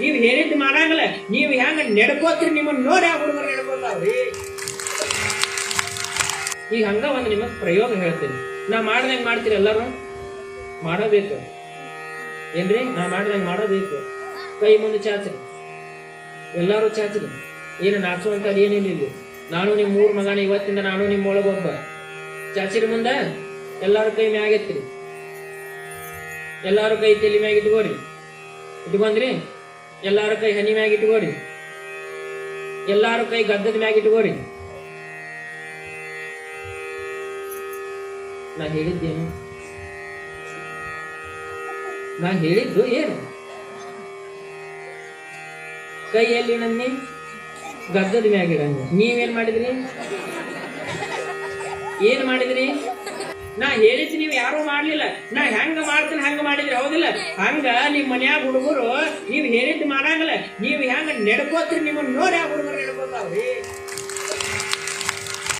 ನೀವು ಹೇಳಿದ್ ಮಾಡಂಗಿಲ್ಲ, ನೀವು ಹೆಂಗ ನಡ್ಕೋತೀರಿ ನಿಮ್ಮನ್ನ ನೋಡಿ ಆ ಹುಡುಗರು ನೆಡ್ಕೋತಾವ್ರಿ. ಈಗ ಹಂಗ ಒಂದು ನಿಮಗೆ ಪ್ರಯೋಗ ಹೇಳ್ತೀನಿ. ನಾ ಮಾಡ್ದಂಗೆ ಮಾಡ್ತೀರಿ ಎಲ್ಲರೂ? ಮಾಡಬೇಕು. ಏನ್ರಿ? ನಾ ಮಾಡ್ದಂಗೆ ಮಾಡೋಬೇಕು. ಕೈ ಮುಂದೆ ಚಾಚ್ರಿ. ಎಲ್ಲರೂ ಚಾಚ್ರಿ. ಏನು ನಾಚುವಂಥದ್ದು ಏನಿಲ್ಲ ನಾನು ನಿಮ್ಮ ಮೂರು ಮಗನ ಇವತ್ತಿಂದ ನಾನು ನಿಮ್ಮ ಒಳಗೊಬ್ಬ. ಚಾಚಿರಿ ಮುಂದೆ? ಎಲ್ಲಾರು ಕೈ ಮ್ಯಾಗೆತ್ತಿರಿ ಎಲ್ಲಾರು ಕೈ ತಲೆ ಮ್ಯಾಗ ಇಟ್ಕೋರಿ. ಇಟ್ಕೊಂಡ್ರಿ? ಎಲ್ಲಾರು ಕೈ ಹನಿ ಮ್ಯಾಗ ಇಟ್ಕೋರಿ ಎಲ್ಲಾರ ಕೈ ಗದ್ದದ ಮ್ಯಾಗ ಇಟ್ಕೋರಿ ನಾ ಹೇಳಿದ್ದೇನು? ನಾ ಹೇಳಿದ್ದು ಏನು? ಕೈ ಎಲ್ಲಿ ನನ್ನಿ ಗದ್ದದ ಮ್ಯಾಗ ಇಡಂಗ. ನೀವೇನ್ ಮಾಡಿದ್ರಿ? ಏನ್ ಮಾಡಿದ್ರಿ? ನಾ ಹೇಳಿದ್ ನೀವ್ ಯಾರು ಮಾಡ್ಲಿಲ್ಲ. ನಾ ಹೆಂಗ ಮಾಡ್ತೀನಿ ಹಂಗ ಮಾಡಿದ್ರಿ, ಹೌದಿಲ್ಲ? ಹಂಗ ನಿಮ್ ಮನ್ಯಾಗ ಹುಡುಗರು ನೀವ್ ಹೇಳಿದ್ ಮಾಡಂಗಿಲ್ಲ ನೀವ್ ಹೆಂಗ ನೆಡ್ಕೋತ್ರಿ ನಿಮ್ಮನ್ನ ನೋಡಿ ಯಾವ ಹುಡುಗರು